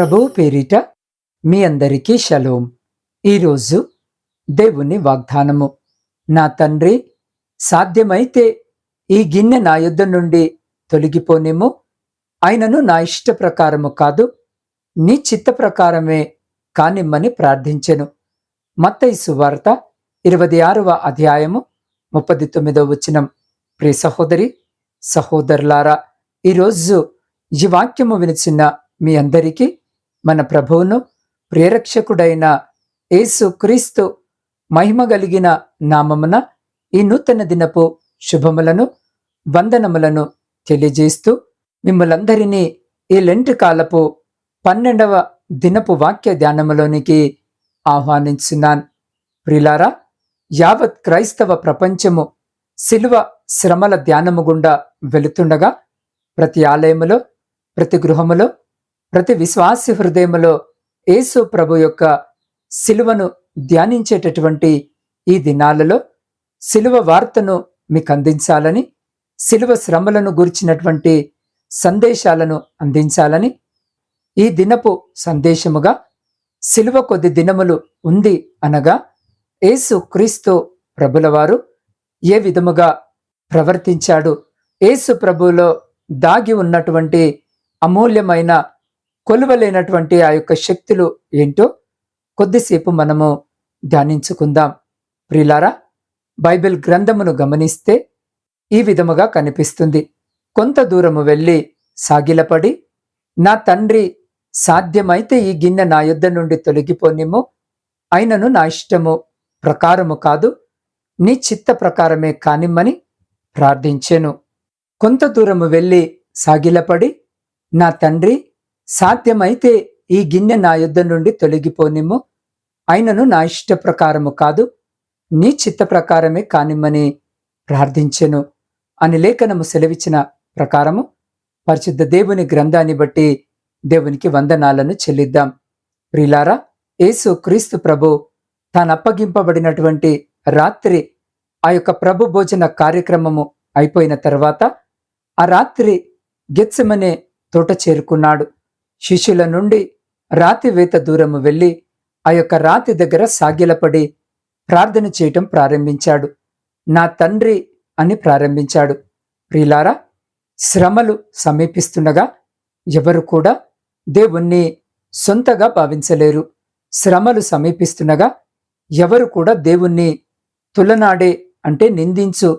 ప్రభువు పేరిట మీ అందరికీ షలోం. ఈరోజు దేవుని వాగ్దానము. నా తండ్రి సాధ్యమైతే ఈ గిన్నె నా యుద్ధ నుండి తొలగిపోనేమో? ఆయనను నా ఇష్ట ప్రకారము కాదు నీ చిత్త ప్రకారమే కానిమ్మని ప్రార్థించెను. మత్తయి సువార్త ఇరవై ఆరవ అధ్యాయము ముప్పది తొమ్మిదవ వచనం. ప్రియ సహోదరి సహోదరులారా ఈరోజు ఈ వాక్యము వినిచిన మీ అందరికీ మన ప్రభువును ప్రేరక్షకుడైన యేసు క్రీస్తు మహిమ కలిగిన నామమున ఈ నూతన దినపు శుభములను వందనములను తెలియజేస్తూ మిమ్మలందరినీ ఈ లెంటి కాలపు పన్నెండవ దినపు వాక్య ధ్యానములోనికి ఆహ్వానించున్నాను. ప్రిలారా యావత్ క్రైస్తవ ప్రపంచము శిలువ శ్రమల ధ్యానము గుండా వెళుతుండగా ప్రతి ఆలయములో ప్రతి గృహములో ప్రతి విశ్వాసి హృదయములో యేసు ప్రభు యొక్క శిలువను ధ్యానించేటటువంటి ఈ దినాలలో శిలువ వార్తను మీకు అందించాలని శిలువ శ్రమలను గురించినటువంటి సందేశాలను అందించాలని ఈ దినపు సందేశముగా శిలువ కొద్ది దినములు ఉంది అనగా యేసు క్రీస్తు ప్రభులవారు ఏ విధముగా ప్రవర్తించాడు యేసు ప్రభువులో దాగి ఉన్నటువంటి అమూల్యమైన కొలువలేనటువంటి ఆ యొక్క శక్తులు ఏంటో కొద్దిసేపు మనము ధ్యానించుకుందాం. ప్రిలారా బైబిల్ గ్రంథమును గమనిస్తే ఈ విధముగా కనిపిస్తుంది. కొంత దూరము వెళ్ళి సాగిలపడి నా తండ్రి సాధ్యమైతే ఈ గిన్నె నా యుద్ధ నుండి తొలగిపోనిమో అయినను నా ఇష్టము ప్రకారము కాదు నీ చిత్త ప్రకారమే కానిమ్మని ప్రార్థించెను. కొంత దూరము వెళ్ళి సాగిలపడి నా తండ్రి సాధ్యమైతే ఈ గిన్నె నా యుద్ధం నుండి తొలగిపోనిమ్ము. అయినను నా ఇష్ట ప్రకారము కాదు నీ చిత్త ప్రకారమే కానిమ్మని ప్రార్థించెను అని లేఖనము సెలవిచ్చిన ప్రకారము పరిశుద్ధ దేవుని గ్రంథాన్ని బట్టి దేవునికి వందనాలను చెల్లిద్దాం. ప్రిలారా యేసు క్రీస్తు ప్రభు తాను అప్పగింపబడినటువంటి రాత్రి ఆ యొక్క ప్రభు భోజన కార్యక్రమము అయిపోయిన తర్వాత ఆ రాత్రి గెత్సమనే తోట చేరుకున్నాడు. శిష్యుల నుండి రాతివేత దూరము వెళ్ళి ఆ యొక్క రాతి దగ్గర సాగిలపడి ప్రార్థన చేయటం ప్రారంభించాడు. నా తండ్రి అని ప్రారంభించాడు. ప్రిలారా శ్రమలు సమీపిస్తుండగా ఎవరు కూడా దేవుణ్ణి సొంతగా భావించలేరు. శ్రమలు సమీపిస్తుండగా ఎవరు కూడా దేవుణ్ణి తులనాడే అంటే నిందించు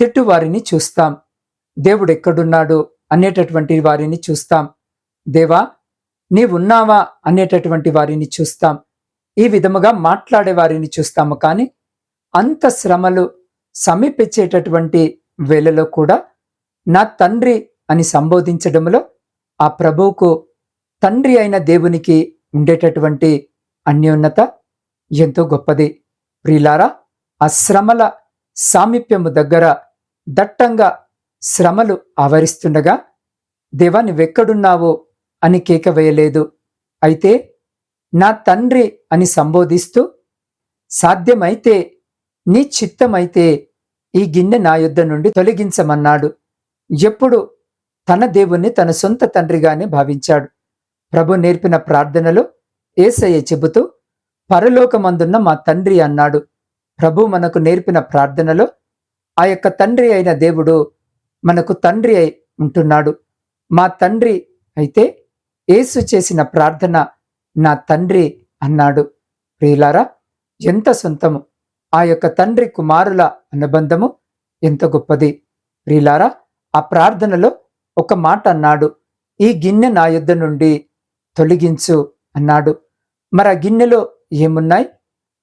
తిట్టువారిని చూస్తాం. దేవుడెక్కడున్నాడు అనేటటువంటి వారిని చూస్తాం. దేవా నీవున్నావా అనేటటువంటి వారిని చూస్తాం. ఈ విధముగా మాట్లాడే వారిని చూస్తాము కానీ అంత శ్రమలు సమీపించేటటువంటి వేళలో కూడా నా తండ్రి అని సంబోధించడంలో ఆ ప్రభువుకు తండ్రి అయిన దేవునికి ఉండేటటువంటి అన్యోన్నత ఎంతో గొప్పది. ప్రిలారా ఆ శ్రమల సామీప్యము దగ్గర దట్టంగా శ్రమలు ఆవరిస్తుండగా దేవా నువ్వెక్కడున్నావో అని కేక వేయలేదు. అయితే నా తండ్రి అని సంబోధిస్తూ సాధ్యమైతే నీ చిత్తమైతే ఈ గిన్నె నా యుద్ధ నుండి తొలగించమన్నాడు. ఎప్పుడు? తన దేవుణ్ణి తన సొంత తండ్రిగానే భావించాడు. ప్రభు నేర్పిన ప్రార్థనలో ఏసయ్య చెబుతూ పరలోకమందున్న మా తండ్రి అన్నాడు. ప్రభు మనకు నేర్పిన ప్రార్థనలో ఆ యొక్క తండ్రి అయిన దేవుడు మనకు తండ్రి అయి ఉంటున్నాడు. మా తండ్రి అయితే యేసు చేసిన ప్రార్థన నా తండ్రి అన్నాడు. ప్రియులారా ఎంత సొంతము. ఆ యొక్క తండ్రి కుమారుల అనుబంధము ఎంత గొప్పది. ప్రియులారా ఆ ప్రార్థనలో ఒక మాట అన్నాడు. ఈ గిన్నె నా యుద్ధ నుండి తొలగించు అన్నాడు. మరి ఆ గిన్నెలో ఏమున్నాయి?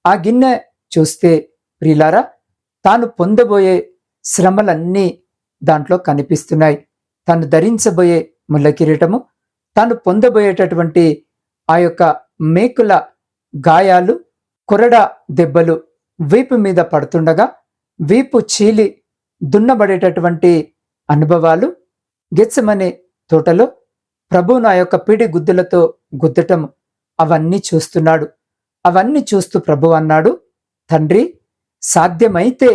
ఆ గిన్నె చూస్తే ప్రియులారా తాను పొందబోయే శ్రమలన్నీ దాంట్లో కనిపిస్తున్నాయి. తాను ధరించబోయే ముళ్ళ కిరీటము తాను పొందబోయేటటువంటి ఆ యొక్క మేకుల గాయాలు కొరడ దెబ్బలు వీపు మీద పడుతుండగా వీపు చీలి దున్నబడేటటువంటి అనుభవాలు గెచ్చమనే తోటలో ప్రభు నా యొక్క పిడి గుద్దులతో గుద్దటం అవన్నీ చూస్తున్నాడు. అవన్నీ చూస్తూ ప్రభు అన్నాడు తండ్రి సాధ్యమైతే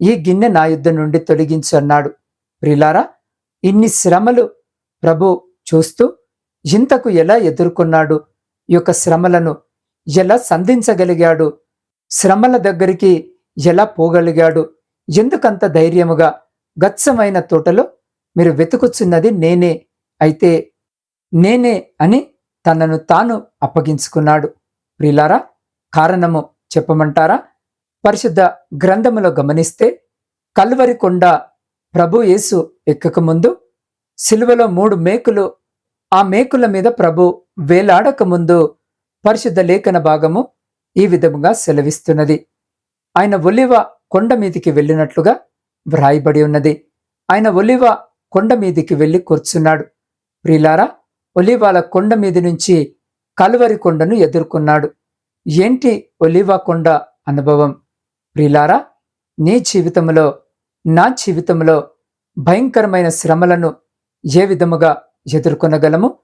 ఈ గిన్నె నా యుద్ధ నుండి తొలగించు అన్నాడు. ప్రిలారా ఇన్ని శ్రమలు ప్రభు చూస్తూ ఇంతకు ఎలా ఎదుర్కొన్నాడు? ఈ యొక్క శ్రమలను ఎలా సంధించగలిగాడు? శ్రమల దగ్గరికి ఎలా పోగలిగాడు? ఎందుకంత ధైర్యముగా గచ్చమైన తోటలో మీరు వెతుకుచున్నది నేనే అయితే నేనే అని తనను తాను అప్పగించుకున్నాడు. ప్రిలారా కారణము చెప్పమంటారా? పరిశుద్ధ గ్రంథములో గమనిస్తే కల్వరి కొండ ప్రభు యేసు ఎక్కకముందు సిలువలో మూడు మేకులు ఆ మేకుల మీద ప్రభు వేలాడకముందు పరిశుద్ధ లేఖన భాగము ఈ విధముగా సెలవిస్తున్నది. ఆయన ఒలివ కొండ మీదికి వెళ్ళినట్లుగా వ్రాయబడి ఉన్నది. ఆయన ఒలివ కొండ మీదికి వెళ్ళి కూర్చున్నాడు. ప్రిలారా ఒలివాల కొండ మీది నుంచి కలువరి కొండను ఎదుర్కొన్నాడు. ఏంటి ఒలివా కొండ అనుభవం? ప్రిలారా నీ జీవితంలో నా జీవితంలో భయంకరమైన శ్రమలను ఏ విధముగా ఎదుర్కొనగలము?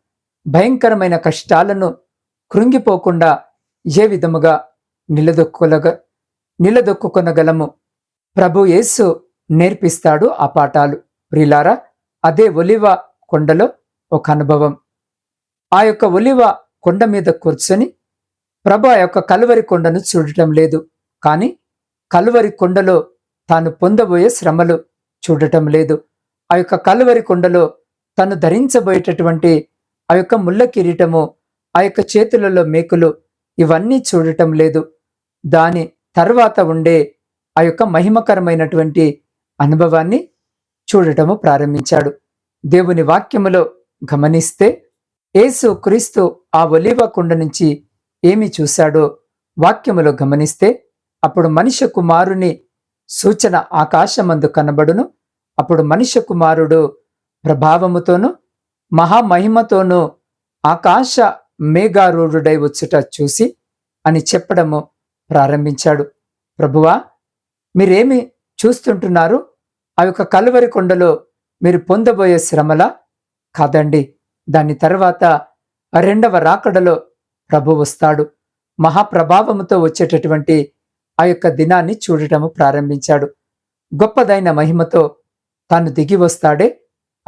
భయంకరమైన కష్టాలను కృంగిపోకుండా ఏ విధముగా నిలదొక్కులగ నిలదొక్కుకొనగలము? ప్రభు యేసు నేర్పిస్తాడు ఆ పాఠాలు. ప్రిలారా అదే ఒలివ కొండలో ఒక అనుభవం. ఆ యొక్క ఒలివ కొండ మీద కూర్చొని ప్రభు ఆ యొక్క కలువరి కొండను చూడటం లేదు. కానీ కలువరి కొండలో తాను పొందబోయే శ్రమలు చూడటం లేదు. ఆ యొక్క కలువరి కొండలో తను ధరించబోయేటటువంటి ఆ యొక్క ముళ్ళ కిరీటము ఆ యొక్క చేతులలో మేకులు ఇవన్నీ చూడటం లేదు. దాని తర్వాత ఉండే ఆ యొక్క మహిమకరమైనటువంటి అనుభవాన్ని చూడటము ప్రారంభించాడు. దేవుని వాక్యములో గమనిస్తే యేసు క్రీస్తు ఆ ఒలివ కుండ నుంచి ఏమి చూశాడో వాక్యములో గమనిస్తే అప్పుడు మనిషి కుమారుని సూచన ఆకాశమందు కనబడును. అప్పుడు మనిషి కుమారుడు ప్రభావముతోనూ మహామహిమతోనూ ఆకాశ మేఘారూఢుడై వచ్చుట చూసి అని చెప్పడము ప్రారంభించాడు. ప్రభువా మీరేమి చూస్తుంటున్నారు? ఆ యొక్క కలువరి కొండలో మీరు పొందబోయే శ్రమల? కాదండి దాని తర్వాత రెండవ రాకడలో ప్రభు వస్తాడు. మహాప్రభావముతో వచ్చేటటువంటి ఆ యొక్క దినాన్ని చూడటము ప్రారంభించాడు. గొప్పదైన మహిమతో తాను దిగి వస్తాడే.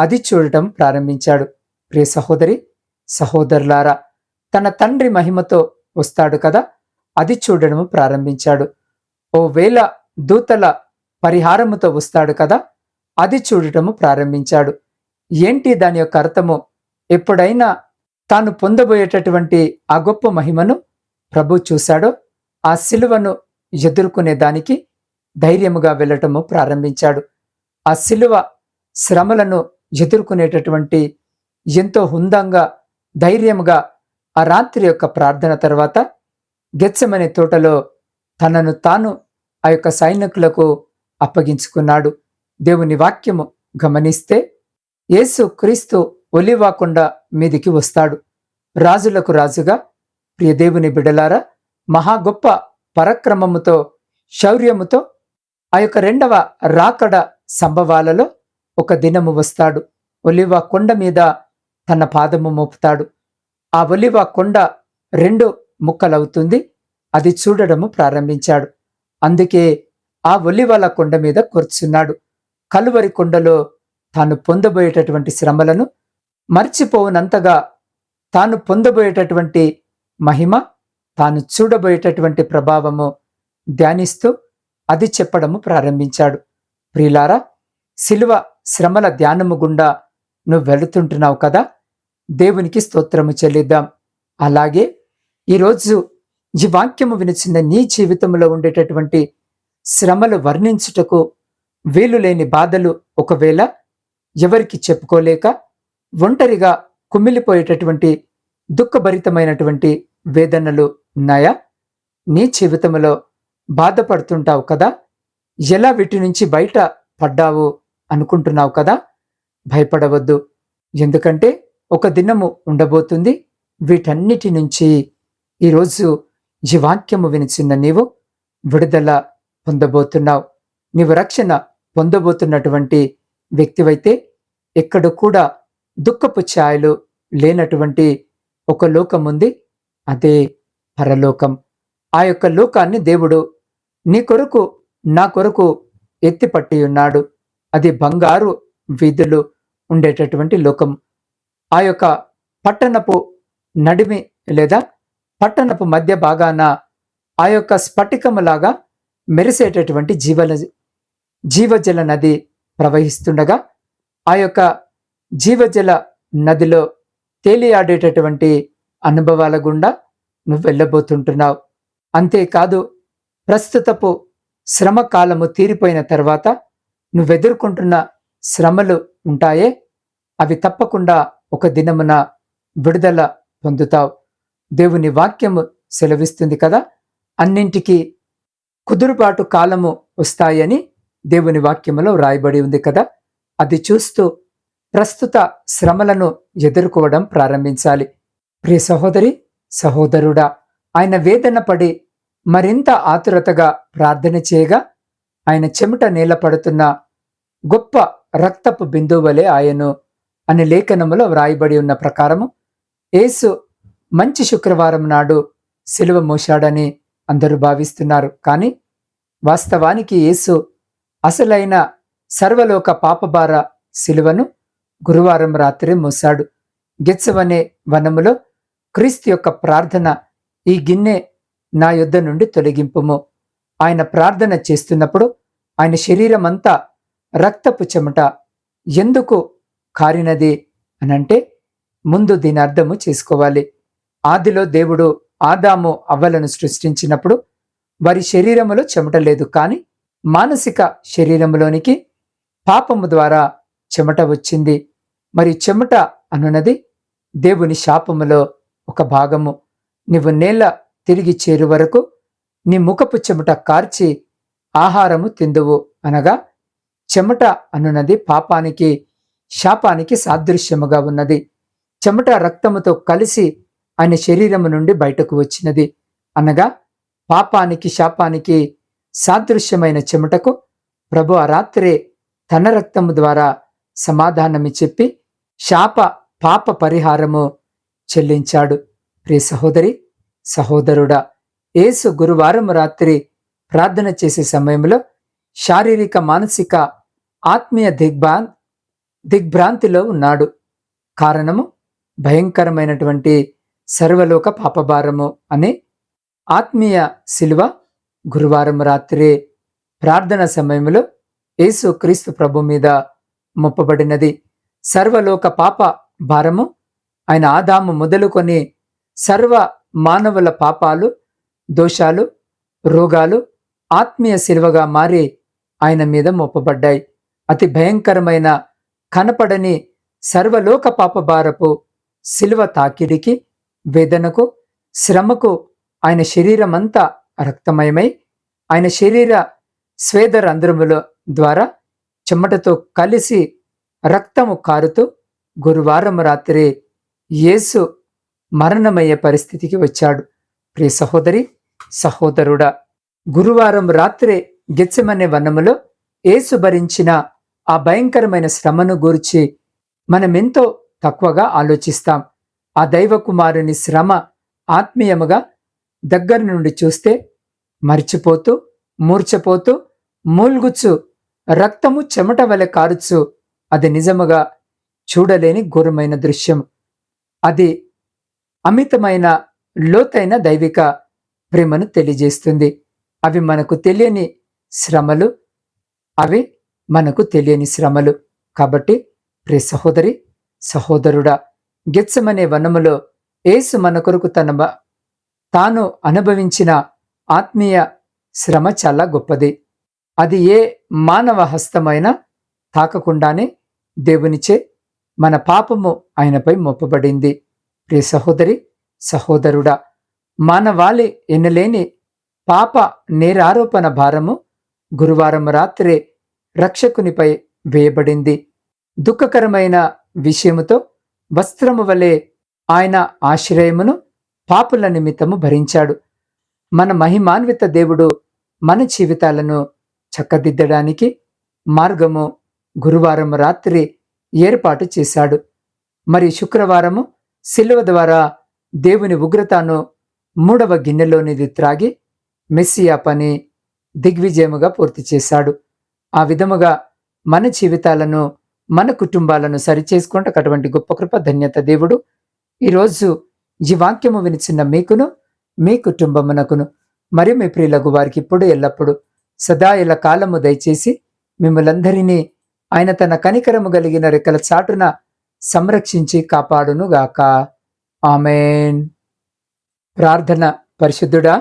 అది చూడటం ప్రారంభించాడు. ప్రియ సహోదరి సహోదరులారా తన తండ్రి మహిమతో వస్తాడు కదా? అది చూడడం ప్రారంభించాడు. ఓ వేళ దూతల పరిహారముతో వస్తాడు కదా? అది చూడటము ప్రారంభించాడు. ఏంటి దాని యొక్క అర్థము? ఎప్పుడైనా తాను పొందబోయేటటువంటి ఆ గొప్ప మహిమను ప్రభు చూశాడో? ఆ సిలువను ఎదుర్కొనే దానికి ధైర్యముగా వెళ్ళటము ప్రారంభించాడు. ఆ సిలువ శ్రమలను ఎదుర్కొనేటటువంటి ఎంతో హుందంగా ధైర్యముగా ఆ రాత్రి యొక్క ప్రార్థన తర్వాత గెచ్చమనే తోటలో తనను తాను ఆ యొక్క సైనికులకు అప్పగించుకున్నాడు. దేవుని వాక్యము గమనిస్తే యేసు క్రీస్తు ఒలివాకొండ మీదికి వస్తాడు. రాజులకు రాజుగా ప్రియదేవుని బిడలారా మహా గొప్ప పరక్రమముతో శౌర్యముతో ఆ యొక్క రెండవ రాకడ సంభవాలలో ఒక దినము వస్తాడు. ఒలివ కొండ మీద తన పాదము మోపుతాడు. ఆ ఒలివ కొండ రెండు ముక్కలవుతుంది. అది చూడడము ప్రారంభించాడు. అందుకే ఆ ఒలివల కొండ మీద కూర్చున్నాడు. కలువరి కొండలో తాను పొందబోయేటటువంటి శ్రమలను మర్చిపోవునంతగా తాను పొందబోయేటటువంటి మహిమ తాను చూడబోయేటటువంటి ప్రభావము ధ్యానిస్తూ అది చెప్పడము ప్రారంభించాడు. ప్రియులారా శిలువ శ్రమల ధ్యానము గుండా నువ్వు వెళుతుంటున్నావు కదా? దేవునికి స్తోత్రము చెల్లిద్దాం. అలాగే ఈరోజు ఈ వాక్యము వినిచిన నీ జీవితంలో ఉండేటటువంటి శ్రమలు వర్ణించుటకు వీలు లేని బాధలు ఒకవేళ ఎవరికి చెప్పుకోలేక ఒంటరిగా కుమిలిపోయేటటువంటి దుఃఖభరితమైనటువంటి వేదనలు ఉన్నాయా? నీ జీవితంలో బాధపడుతుంటావు కదా? ఎలా వీటి నుంచి బయట పడ్డావు అనుకుంటున్నావు కదా? భయపడవద్దు. ఎందుకంటే ఒక దినము ఉండబోతుంది. వీటన్నిటి నుంచి ఈరోజు ఈ వాక్యము వినిచిన్న నీవు విడుదల పొందబోతున్నావు. నీవు రక్షణ పొందబోతున్నటువంటి వ్యక్తివైతే ఎక్కడ కూడా దుఃఖపు ఛాయలు లేనటువంటి ఒక లోకం ఉంది అదే పరలోకం. ఆ యొక్క లోకాన్ని దేవుడు నీ కొరకు నా కొరకు ఎత్తిపట్టి ఉన్నాడు. అది బంగారు వీధులు ఉండేటటువంటి లోకం. ఆ యొక్క పట్టణపు నడిమి లేదా పట్టణపు మధ్య భాగాన ఆ యొక్క స్ఫటికములాగా మెరిసేటటువంటి జీవల జీవజల నది ప్రవహిస్తుండగా ఆ యొక్క జీవజల నదిలో తేలియాడేటటువంటి అనుభవాల గుండా నువ్వు వెళ్ళబోతుంటున్నావు. అంతేకాదు ప్రస్తుతపు శ్రమ కాలము తీరిపోయిన తర్వాత నువ్వెదుర్కొంటున్న శ్రమలు ఉంటాయే అవి తప్పకుండా ఒక దినమున విడుదల పొందుతావు. దేవుని వాక్యము సెలవిస్తుంది కదా? అన్నింటికీ కుదురుబాటు కాలము వస్తాయని దేవుని వాక్యములో వ్రాయబడి ఉంది కదా? అది చూస్తూ ప్రస్తుత శ్రమలను ఎదుర్కోవడం ప్రారంభించాలి. ప్రియ సహోదరి సహోదరుడా ఆయన వేదన పడి మరింత ఆతురతగా ప్రార్థన చేయగా ఆయన చెమట నేలపడుతున్న గొప్ప రక్తపు బిందువలే ఆయను అనే లేఖనములో వ్రాయబడి ఉన్న ప్రకారము యేసు మంచి శుక్రవారం నాడు సెలవు మోశాడని అందరూ భావిస్తున్నారు. కానీ వాస్తవానికి యేసు అసలైన సర్వలోక పాపభార శిలువను గురువారం రాత్రి మోశాడు. గెచ్చవనే వనములో క్రీస్తు యొక్క ప్రార్థన ఈ గిన్నె నా యొద్ద నుండి తొలగింపుము. ఆయన ప్రార్థన చేస్తున్నప్పుడు ఆయన శరీరమంతా రక్తపు చెమట. ఎందుకు కారినది అనంటే ముందు దీని అర్థము చేసుకోవాలి. ఆదిలో దేవుడు ఆదాము అవ్వలను సృష్టించినప్పుడు వారి శరీరములో చెమట లేదు కానీ మానసిక శరీరములోనికి పాపము ద్వారా చెమట వచ్చింది. మరి చెమట అనున్నది దేవుని శాపములో ఒక భాగము. నీవు నేల తిరిగి చేరు వరకు నీ ముఖపు చెమట కార్చి ఆహారము తిందువు అనగా చెమట అనున్నది పాపానికి శాపానికి సాదృశ్యముగా ఉన్నది. చెమట రక్తముతో కలిసి ఆయన శరీరము నుండి బయటకు వచ్చినది. అనగా పాపానికి శాపానికి సాదృశ్యమైన చెమటకు ప్రభు ఆ రాత్రే తన రక్తము ద్వారా సమాధానమి చెప్పి శాప పాప పరిహారము చెల్లించాడు. ప్రియ సహోదరి సహోదరుడా యేసు గురువారం రాత్రి ప్రార్థన చేసే సమయంలో శారీరక మానసిక ఆత్మీయ దిగ్భా దిగ్భ్రాంతిలో ఉన్నాడు. కారణము భయంకరమైనటువంటి సర్వలోక పాపభారము అనే ఆత్మీయ శిలువ గురువారం రాత్రి ప్రార్థన సమయంలో యేసు క్రీస్తు ప్రభు మీద మొప్పబడినది. సర్వలోక పాప భారము ఆయన ఆదాము మొదలుకొని సర్వ మానవుల పాపాలు దోషాలు రోగాలు ఆత్మీయ శిలువగా మారి ఆయన మీద మోపబడ్డాయి అతి భయంకరమైన కనపడని సర్వలోక పాపభారపు శిలువ తాకిడికి వేదనకు శ్రమకు ఆయన శరీరమంతా రక్తమయమై ఆయన శరీర స్వేద రంధ్రముల ద్వారా చెమటతో కలిసి రక్తము కారుతూ గురువారం రాత్రి యేసు మరణమయ్యే పరిస్థితికి వచ్చాడు. ప్రియ సహోదరి సహోదరుడా గురువారం రాత్రే గెచ్చమనే వనములో యేసు భరించిన ఆ భయంకరమైన శ్రమను గూర్చి మనమెంతో తక్కువగా ఆలోచిస్తాం. ఆ దైవ కుమారుని శ్రమ ఆత్మీయముగా దగ్గర నుండి చూస్తే మరిచిపోతూ మూర్చపోతూ మూల్గుచ్చు రక్తము చెమట వలె కారుచు అది నిజముగా చూడలేని ఘోరమైన దృశ్యం. అది అమితమైన లోతైన దైవిక ప్రేమను తెలియజేస్తుంది. అవి మనకు తెలియని శ్రమలు. అవి మనకు తెలియని శ్రమలు. కాబట్టి ప్రే సహోదరి సహోదరుడా గెచ్చమనే వనములో ఏసు మన కొరకు తన తాను అనుభవించిన ఆత్మీయ శ్రమ చాలా గొప్పది. అది ఏ మానవ హస్తమైనా తాకకుండానే దేవునిచే మన పాపము ఆయనపై మోపబడింది. ప్రియ సహోదరి సహోదరుడా మానవాళి ఎన్నలేని పాప నేరారోపణ భారము గురువారం రాత్రే రక్షకునిపై వేయబడింది. దుఃఖకరమైన విషయముతో వస్త్రము వలె ఆయన ఆశ్రయమును పాపుల నిమిత్తము భరించాడు. మన మహిమాన్విత దేవుడు మన జీవితాలను చక్కదిద్దడానికి మార్గము గురువారం రాత్రి ఏర్పాటు చేశాడు. మరి శుక్రవారము శిలువ ద్వారా దేవుని ఉగ్రతను మూడవ గిన్నెలోనిది త్రాగి మెస్సియా పని దిగ్విజయముగా పూర్తి చేశాడు. ఆ విధముగా మన జీవితాలను మన కుటుంబాలను సరిచేసుకుంటూ అటువంటి గొప్ప కృప ధన్యత దేవుడు. ఈరోజు ఈ వాక్యము వినిచిన్న మీకును మీ కుటుంబమునకును మరియు మీ ప్రియులకు వారికి ఇప్పుడు ఎల్లప్పుడు సదా ఇలా కాలము దయచేసి మిమ్మలందరినీ ఆయన తన కనికరము కలిగిన రెక్కల చాటున సంరక్షించి కాపాడును గాక ఆమెన్. ప్రార్థన పరిశుద్ధుడా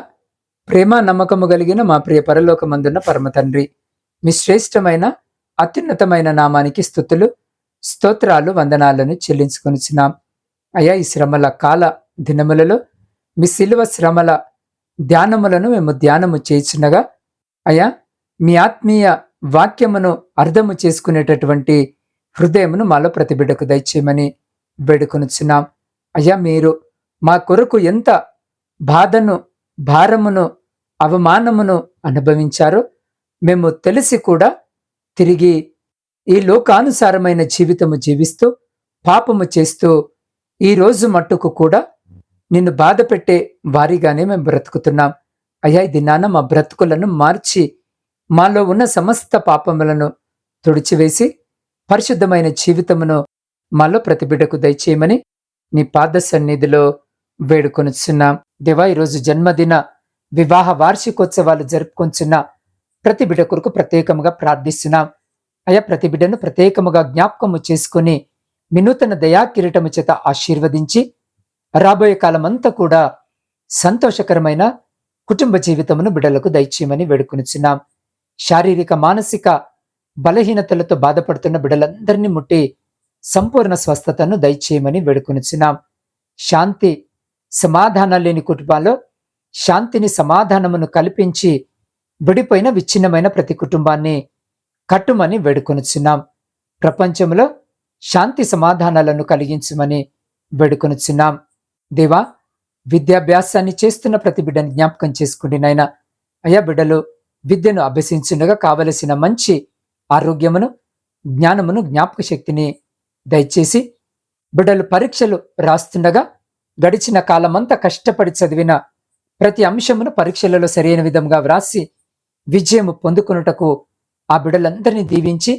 ప్రేమ నమ్మకము కలిగిన మా ప్రియ పరలోకమందున్న పరమ తండ్రి మీ శ్రేష్టమైన అత్యున్నతమైన నామానికి స్థుతులు స్తోత్రాలు వందనాలను చెల్లించుకొనిచున్నాం. అయా ఈ శ్రమల కాల దినములలో మీ శిలువ శ్రమల ధ్యానములను మేము ధ్యానము చేయించినగా అయా మీ ఆత్మీయ వాక్యమును అర్థము చేసుకునేటటువంటి హృదయమును మాలో ప్రతిబిడ్డకు దయచేయమని వేడుకొనుచున్నాం. అయ్యా మీరు మా కొరకు ఎంత బాధను భారమును అవమానమును అనుభవించారో మేము తెలిసి కూడా తిరిగి ఈ లోకానుసారమైన జీవితము జీవిస్తూ పాపము చేస్తూ ఈ రోజు మట్టుకు కూడా నిన్ను బాధ పెట్టే వారిగానే మేము బ్రతుకుతున్నాం. అయ్యా ఈ దినాన మా బ్రతుకులను మార్చి మాలో ఉన్న సమస్త పాపములను తుడిచివేసి పరిశుద్ధమైన జీవితమును మాలో ప్రతిబిడ్డకు దయచేయమని నీ పాద సన్నిధిలో వేడుకొనుచున్నాం. దేవా ఈరోజు జన్మదిన వివాహ వార్షికోత్సవాలు జరుపుకొంచున్న ప్రతి బిడ్డ కొరకు ప్రత్యేకముగా ప్రార్థిస్తున్నాం. అయా ప్రతి బిడ్డను ప్రత్యేకముగా జ్ఞాపకము చేసుకుని వినూతన దయా కిరీటము చేత ఆశీర్వదించి రాబోయే కాలమంతా కూడా సంతోషకరమైన కుటుంబ జీవితమును బిడ్డలకు దయచేయమని వేడుకొనిచున్నాం. శారీరక మానసిక బలహీనతలతో బాధపడుతున్న బిడ్డలందరినీ ముట్టి సంపూర్ణ స్వస్థతను దయచేయమని వేడుకొనిచున్నాం. శాంతి సమాధానం లేని కుటుంబాల్లో శాంతిని సమాధానమును కల్పించి విడిపోయిన విచ్ఛిన్నమైన ప్రతి కుటుంబాన్ని కట్టుమని వేడుకొనుచున్నాం. ప్రపంచంలో శాంతి సమాధానాలను కలిగించమని వేడుకొనుచున్నాం. దేవా విద్యాభ్యాసాన్ని చేస్తున్న ప్రతి బిడ్డని జ్ఞాపకం చేసుకుని నాయన. అయ్యా బిడ్డలు విద్యను అభ్యసించుండగా కావలసిన మంచి ఆరోగ్యమును జ్ఞానమును జ్ఞాపక శక్తిని దయచేసి బిడ్డలు పరీక్షలు రాస్తుండగా గడిచిన కాలమంతా కష్టపడి చదివిన ప్రతి అంశమును పరీక్షలలో సరైన విధంగా వ్రాసి విజయము పొందుకొనుటకు ఆ బిడ్డలందరినీ దీవించి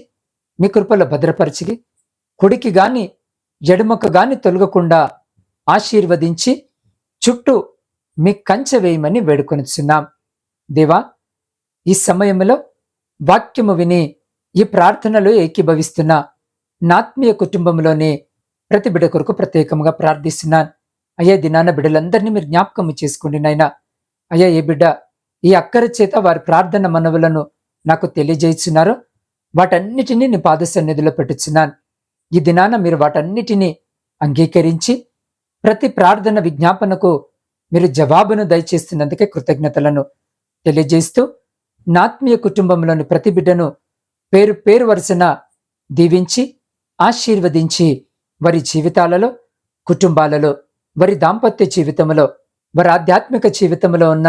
మీ కృపలో భద్రపరిచి కుడికి గాని ఎడమకు గాని తొలగకుండా ఆశీర్వదించి చుట్టూ మీ కంచె వేయమని వేడుకొనిచున్నాం. దేవా ఈ సమయంలో వాక్యము విని ఈ ప్రార్థనలో ఏకీభవిస్తున్న నాత్మీయ కుటుంబంలోని ప్రతి బిడ కొరకు ప్రత్యేకంగా ప్రార్థిస్తున్నాను. అయ్యా దినాన బిడ్డలందరినీ మీరు జ్ఞాపకం చేసుకోండి నాయన. అయ్యా ఏ బిడ్డ ఈ అక్కర చేత వారి ప్రార్థన మనవులను నాకు తెలియజేస్తున్నారో వాటన్నిటినీ నీ పాద సన్నిధిలో పెట్టుచున్నాను. ఈ దినాన మీరు వాటన్నిటినీ అంగీకరించి ప్రతి ప్రార్థన విజ్ఞాపనకు మీరు జవాబును దయచేస్తున్నందుకే కృతజ్ఞతలను తెలియజేస్తూ నాత్మీయ కుటుంబంలోని ప్రతి బిడ్డను పేరు పేరు వరుసన దీవించి ఆశీర్వదించి వారి జీవితాలలో కుటుంబాలలో వారి దాంపత్య జీవితంలో వారి ఆధ్యాత్మిక జీవితంలో ఉన్న